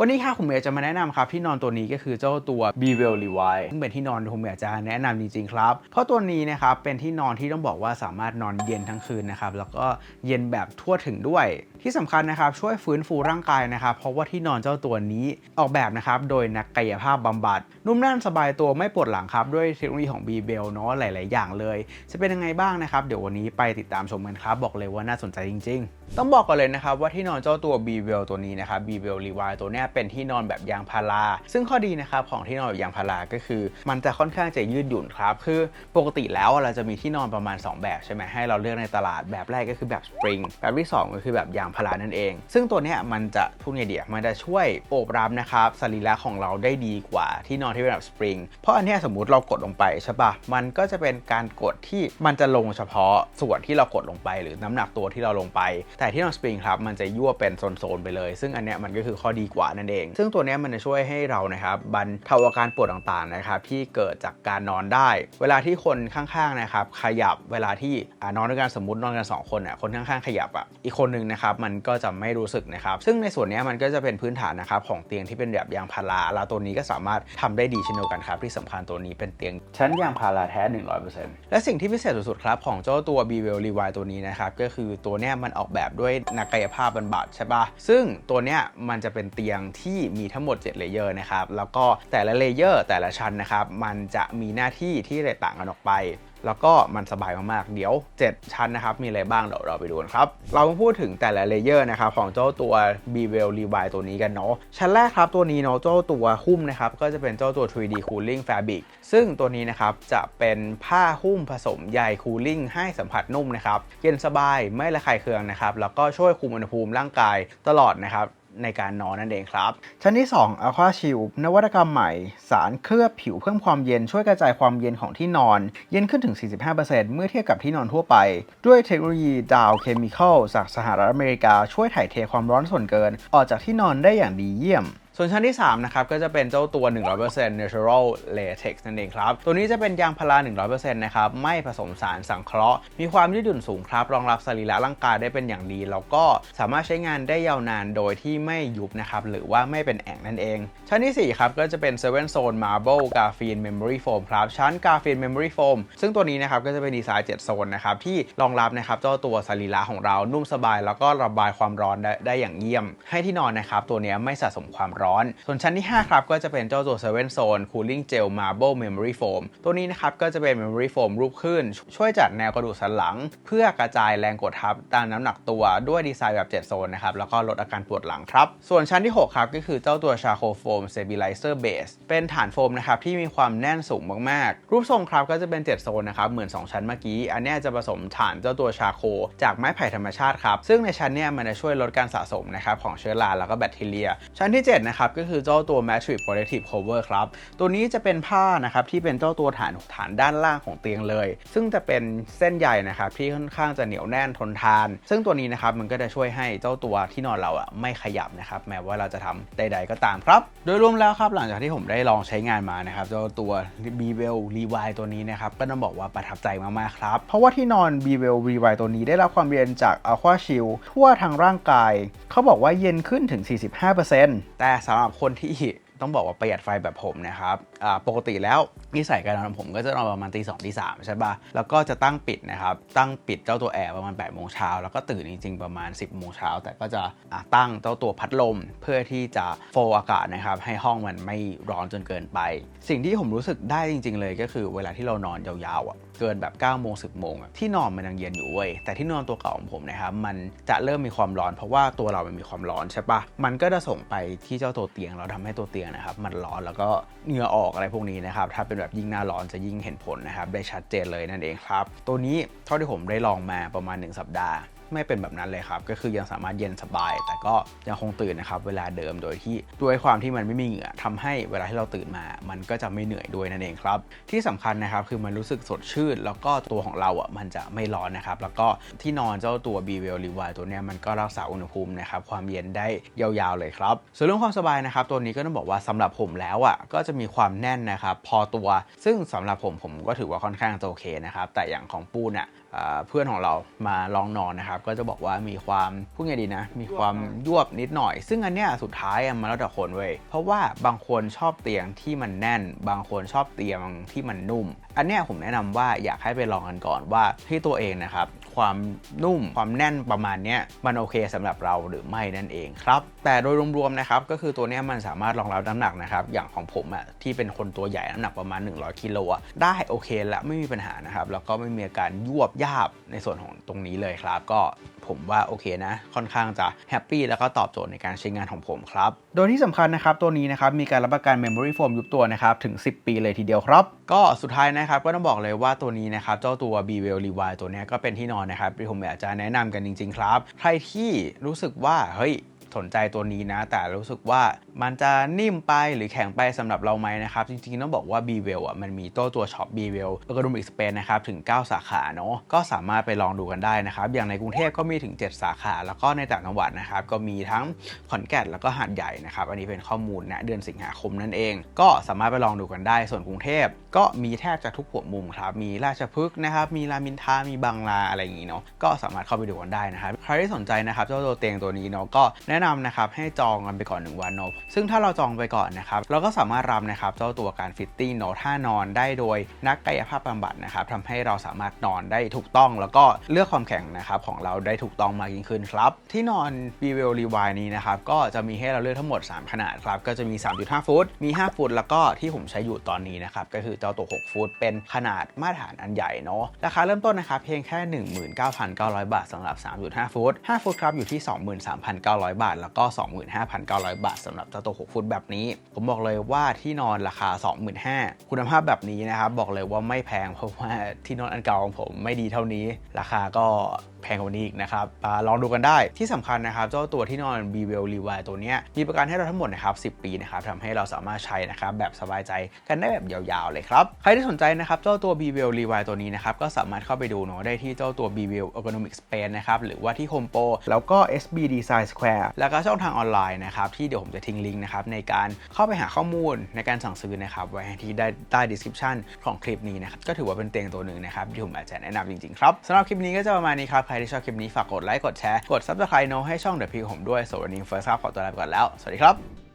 วันนี้ค่ะผมอยากจะมาแนะนำครับที่นอนตัวนี้ก็คือเจ้าตัว b e w e l l e v i ซึ่งเป็นที่นอนที่ผมอยากจะแนะนำจริงๆครับ เพราะตัวนี้นะครับเป็นที่นอนที่ต้องบอกว่าสามารถนอนเย็นทั้งคืนนะครับแล้วก็เย็นแบบทั่วถึงด้วย ที่สำคัญนะครับช่วยฟื้นฟูร่างกายนะครับเพราะว่าที่นอนเจ้าตัวนี้ออกแบบนะครับโดยนักกายภาพบำบัด นุ่มแน่นสบายตัวไม่ปวดหลังครับด้วยเทคโนโลยีของ b b e l เนาะหลาย ๆ อย่างเลย จะเป็นยังไงบ้างนะครับเดี๋ยววันนี้ไปติดตามชมกันครับบอกเลยว่าน่าสนใจจริง ๆ ต้องบอกก่อนเลยนะครับว่าที่นอนเจ้าตัว b b e l ตัวนี้นะครับ b b e l r e v i ตัวเนี้ยเป็นที่นอนแบบยางพารา ซึ่งข้อดีนะครับของที่นอนแบบยางพาราก็คือ มันจะค่อนข้างจะยืดหยุ่นครับ คือปกติแล้วเราจะมีที่นอนประมาณ 2 แบบใช่ไหมให้เราเลือกในตลาดแบบแรกก็คือแบบสปริงแบบที่ 2 ก็คือแบบยางพารานั่นเอง ซึ่งตัวเนี้ยมันจะพูดไงเดียมันจะช่วยโอบรับนะครับสรีระของเราได้ดีกว่าที่นอนที่เป็นแบบสปริงเพราะอันเนี้ยสมมุติเรากดลงไปใช่ปะมันก็จะเป็นการกดที่มันจะลงเฉพาะส่วนที่เรากดลงไป หรือน้ำหนักตัวที่เราลงไป แต่ที่นอนสปริงครับมันจะยั่วเป็นโซนๆไปเลย ซึ่งอันเนี้ยมันก็คือข้อดีกว่านั่นเอง ซึ่งตัวนี้มันจะช่วยให้เรานะครับบรรเทาอาการปวดต่างๆนะครับที่เกิดจากการนอนได้ เวลาที่คนข้างๆนะครับขยับเวลาที่อนอนด้วยกันสมมตินอนกันสองคนอะคนข้างๆขยับอะอีกคนหนึ่งนะครับมันก็จะไม่รู้สึกนะครับซึ่งในส่วนนี้มันก็จะเป็นพื้นฐานนะครับของเตียงที่เป็นแบบยางพาราแล้วตัวนี้ก็สามารถทำได้ดีเช่นเดียวกันครับที่สำคัญตัวนี้เป็นเตียงชั้นยางพาราแท้ 100%และสิ่งที่พิเศษสุดๆครับของเจ้าตัว b w e l l r e v i ตัวนี้นะครับก็คือตัวเนี้ยมันออกแบบด้วยนักกายภาพบำบัดใช่ปะซึ่งตัวเนี้ยมันจะเป็นเตียงที่มีทั้งหมด 7 เลเยอร์นะครับ แล้วก็แต่ละเลเยอร์แต่ละชั้นนะครับ มันจะมีหน้าที่ที่แตกต่างกันออกไป แล้วก็มันสบายมากๆ เดี๋ยว 7 ชั้นนะครับ มีอะไรบ้างเดี๋ยวเราไปดูกันครับ เรามาพูดถึงแต่ละเลเยอร์นะครับ ของเจ้าตัว b w e l l Revive ตัวนี้กันเนาะ ชั้นแรกครับตัวนี้เนาะเจ้าตัวหุ้มนะครับ ก็จะเป็นเจ้าตัว 3D Cooling Fabric ซึ่งตัวนี้นะครับจะเป็นผ้าหุ้มผสมใยคูลิ่งให้สัมผัสนุ่มนะครับ เย็นสบายไม่ระคายเคืองนะครับ แล้วก็ช่วยคุมอุณหภูมิร่างกายตลอดนะครับ ในการนอนนั่นเองครับ ชั้นที่ 2 Aqua Shield นวัตกรรมใหม่ สารเคลือบผิวเพิ่มความเย็นช่วยกระจายความเย็นของที่นอน เย็นขึ้นถึง 45%เมื่อเทียบกับที่นอนทั่วไป ด้วยเทคโนโลยีดาวเคมีคอลจากสหรัฐอเมริกาช่วยถ่ายเทความร้อนส่วนเกิน ออกจากที่นอนได้อย่างดีเยี่ยม ส่วนชั้นที่ 3 นะครับ ก็จะเป็นเจ้าตัว 100% natural latex นั่นเองครับ ตัวนี้จะเป็นยางพารา 100%นะครับ ไม่ผสมสารสังเคราะห์ มีความยืดหยุ่นสูงครับ รองรับสรีระร่างกายได้เป็นอย่างดี แล้วก็สามารถใช้งานได้ยาวนานโดยที่ไม่ยุบนะครับ หรือว่าไม่เป็นแอ่งนั่นเอง ชั้นที่ 4 ครับ ก็จะเป็น 7 Zone Marble Graphene Memory Foam ครับ ชั้น Graphene Memory Foam ซึ่งตัวนี้นะครับ ก็จะเป็นดีไซน์ 7 โซนนะครับ ที่รองรับนะครับเจ้าตัวสรีระของเรา นุ่มสบาย แล้วก็ระบายความร้อนได้ได้อย่างเยี่ยม ให้ที่นอนนะครับ ตัวนี้ไม่สะสมความร้อนส่วนชั้นที่ 5 ครับ ก็จะเป็นเจ้าตัว7 Zone Cooling Gel Marble Memory Foam ตัวนี้นะครับ ก็จะเป็น Memory Foam รูปขึ้น ช่วยจัดแนวกระดูกสันหลัง เพื่อกระจายแรงกดทับตามน้ำหนักตัวด้วยดีไซน์แบบ 7 โซนนะครับ แล้วก็ลดอาการปวดหลังครับ ส่วนชั้นที่ 6 ครับก็คือเจ้าตัว Charcoal Foam Stabilizer Base เป็นฐานโฟมนะครับที่มีความแน่นสูงมากๆ รูปทรงครับก็จะเป็น 7 โซนนะครับเหมือน 2 ชั้นเมื่อกี้ อันนี้จะผสมฐานเจ้าตัวชาโค จากไม้ไผ่ธรรมชาติครับซึ่งในชั้นเนี้ยมันจะช่วยลดการสะสมนะครับของเชื้อราแล้วก็แบคทีเรีย ชั้นที่7นะครับก็คือเจ้าตัว Matrix Protective Cover ครับตัวนี้จะเป็นผ้านะครับที่เป็นเจ้าตัวฐานฐานด้านล่างของเตียงเลย ซึ่งจะเป็นเส้นใยนะครับที่ค่อนข้างจะเหนียวแน่นทนทาน ซึ่งตัวนี้นะครับมันก็จะช่วยให้เจ้าตัวที่นอนเราอะไม่ขยับนะครับแม้ว่าเราจะทำใด ๆ ก็ตามครับ โดยรวมแล้วครับหลังจากที่ผมได้ลองใช้งานมานะครับเจ้าตัว b w e l r e v i ตัวนี้นะครับก็ต้องบอกว่าประทับใจมากๆครับเพราะว่าที่นอน b w e l r e v i ตัวนี้ได้รับความเย็นจาก Aqua Shield ทั่วทางร่างกาย เขาบอกว่าเย็นขึ้นถึง 45%แต่สำหรับคนที่ต้องบอกว่าประหยัดไฟแบบผมนะครับปกติแล้วนิสัยการนอนของผมก็จะนอนประมาณตีสองตีสามใช่ปะแล้วก็จะตั้งปิดนะครับ ตั้งปิดเจ้าตัวแอร์ประมาณ8ปดโมงเช้าแล้วก็ตื่นจริงๆประมาณ 10บโมงเช้าแต่ก็จะตั้งเจ้าตัวพัดลม เพื่อที่จะโฟอากาศนะครับ ให้ห้องมันไม่ร้อนจนเกินไป สิ่งที่ผมรู้สึกได้จริง ๆ เลยก็คือเวลาที่เรานอนยาวๆอะเกินแบบ9ก้าโมงสิบโมงที่นอนมันยังเย็นอยู่เว้ยแต่ที่นอนตัวเก่าของผมนะครับมันจะเริ่มมีความร้อน เพราะว่าตัวเรามันมีความร้อนใช่ปะมันก็จะส่งไปที่เจ้าตัวเตียง เราทำให้ตัวเตียงนะครับมันร้อนแล้วก็เหงื่อออกอกอะไรพวกนี้นะครับ ถ้าเป็นแบบยิ่งหน้าร้อนจะยิ่งเห็นผลนะครับ ได้ชัดเจนเลยนั่นเองครับ ตัวนี้เท่าที่ผมได้ลองมาประมาณ 1 สัปดาห์ไม่เป็นแบบนั้นเลยครับ ก็คือยังสามารถเย็นสบาย แต่ก็ยังคงตื่นนะครับเวลาเดิมโดยที่ด้วยความที่มันไม่มีเหงื่อทำให้เวลาที่เราตื่นมา มันก็จะไม่เหนื่อยด้วยนั่นเองครับ ที่สำคัญนะครับคือมันรู้สึกสดชื่น แล้วก็ตัวของเราอะมันจะไม่ร้อนนะครับ แล้วก็ที่นอนเจ้าตัว b w e l r e v i ตัวเนี้ยมันก็รักษาอุณหภูมินะครับความเย็นได้ยาวๆเลยครับ ส่วนเรื่องความสบายนะครับ ตัวนี้ก็ต้องบอกว่าสำหรับผมแล้วอะก็จะมีความแน่นนะครับพอตัว ซึ่งสำหรับผมผมก็ถือว่าค่อนข้างจะโอเคนะครับแต่อย่างของปูนอะ เพื่อนของเรามาลองนอนนะครับ ก็จะบอกว่ามีความพูดไงดีนะ มีความยวบนิดหน่อย ซึ่งอันเนี้ยสุดท้ายมันแล้วแต่คนเว้ยเพราะว่าบางคนชอบเตียงที่มันแน่น บางคนชอบเตียงที่มันนุ่ม อันเนี้ยผมแนะนำว่าอยากให้ไปลองกันก่อนว่าที่ตัวเองนะครับ ความนุ่ม ความแน่นประมาณเนี้ยมันโอเคสำหรับเราหรือไม่นั่นเองครับ แต่โดยรวมๆนะครับก็คือตัวเนี้ยมันสามารถรองรับน้ำหนักนะครับอย่างของผมอะที่เป็นคนตัวใหญ่น้ำหนักประมาณ 100กิโลอะได้โอเคและไม่มีปัญหานะครับแล้วก็ไม่มีอาการยวบยาบในส่วนของตรงนี้เลยครับ ก็ผมว่าโอเคนะ ค่อนข้างจะแฮปปี้แล้วก็ตอบโจทย์ในการใช้งานของผมครับ โดยที่สำคัญนะครับตัวนี้นะครับมีการรับประกัน Memory Foam ยุบตัวนะครับถึง 10 ปีเลยทีเดียวครับ ก็สุดท้ายนะครับก็ต้องบอกเลยว่าตัวนี้นะครับเจ้าตัว b w e l Rewind ตัวเนี้ยก็เป็นที่นอนนะครับที่ผมอยากจะแนะนำกันจริง ๆ ครับ ใครที่รู้สึกว่าเฮ้ยสนใจตัวนี้นะ แต่รู้สึกว่ามันจะนิ่มไปหรือแข็งไปสำหรับเราไหมนะครับ จริงๆ ต้องบอกว่า b w e l อะมันมีตัวตัวช็อป b w e l Ergonomic Space นะครับ ถึง 9 สาขาเนาะก็สามารถไปลองดูกันได้นะครับ อย่างในกรุงเทพก็มีถึง 7 สาขา แล้วก็ในต่างจังหวัดนะครับ ก็มีทั้งขอนแก่นแล้วก็หาดใหญ่นะครับ อันนี้เป็นข้อมูลณเดือนสิงหาคมนั่นเอง ก็สามารถไปลองดูกันได้ส่วนกรุงเทพ ก็มีแทบจะทุกหัวมุมครับ มีราชพฤกษ์นะครับ มีรามินทามีบางนาอะไรอย่างนี้เนาะ ก็สามารถเข้าไปดูกันได้นะครับ ใครที่สนใจนะครับเจ้าตัวเตียงตัวนี้เนาะ ก็แนะนำนะครับให้จองกันไปก่อน 1 วันเนาะ ซึ่งถ้าเราจองไปก่อนนะครับ เราก็สามารถรับนะครับเจ้าตัวการฟิตติ้งเนาะท่านอนได้โดยนักกายภาพบำบัดนะครับทำให้เราสามารถนอนได้ถูกต้อง แล้วก็เลือกความแข็งนะครับของเราได้ถูกต้องมากยิ่งขึ้นครับ ที่นอน b w e l Rewind นี้นะครับก็จะมีให้เราเลือกทั้งหมด 3 ขนาดครับ ก็จะมี 3.5 ฟุต มี 5 ฟุต แล้วก็ที่ผมใช้อยู่ตอนนี้นะครับก็คือจ้าตัว 6 ฟุต เป็นขนาดมาตรฐานอันใหญ่เนาะราคาเริ่มต้นนะครับเพียงแค่ 19,900 บาทสำหรับ 3.5 ฟุต 5 ฟุตครับอยู่ที่ 23,900 บาท แล้วก็ 25,900 บาทสำหรับเจ้าตัว 6 ฟุตแบบนี้ ผมบอกเลยว่าที่นอนราคา 25,000คุณภาพแบบนี้นะครับ บอกเลยว่าไม่แพงเพราะว่าที่นอนอันเก่าของผมไม่ดีเท่านี้ ราคาก็แพงกว่านี้อีกนะครับลองดูกันได้ที่สำคัญนะครับ เจ้าตัวที่นอน b w e l Rewind ตัวนี้มีประกันให้เราทั้งหมดนะครับ 10 ปีนะครับทำให้เราสามารถใช้นะครับแบบสบายใจกันได้แบบยาวๆเลยครับใครที่สนใจนะครับเจ้าตัว b w e l Rewind ตัวนี้นะครับก็สามารถเข้าไปดูเนาะได้ที่เจ้าตัว b w e l Ergonomic Space นะครับหรือว่าที่ Home Pro แล้วก็ SB Design Square แล้วก็ช่องทางออนไลน์นะครับที่เดี๋ยวผมจะทิ้งลิงก์นะครับในการเข้าไปหาข้อมูลในการสั่งซื้อนะครับไว้ที่ได้ใต้ description ของคลิปนี้นะครับก็ถือว่าเป็นเตียงตัวหนึ่งนะครับที่ผมอาจจะแนะนำจริงๆครับสำหรับคลิปนี้ก็จะประมาณนี้ครับใครที่ชอบคลิปนี้ฝากกดไลค์กดแชร์กด subscribe เนาะให้ช่องเดอะพีผมด้วยสวัสดีเฟิร์สครับขอตัวลาไปก่อนแล้ว สวัสดีครับ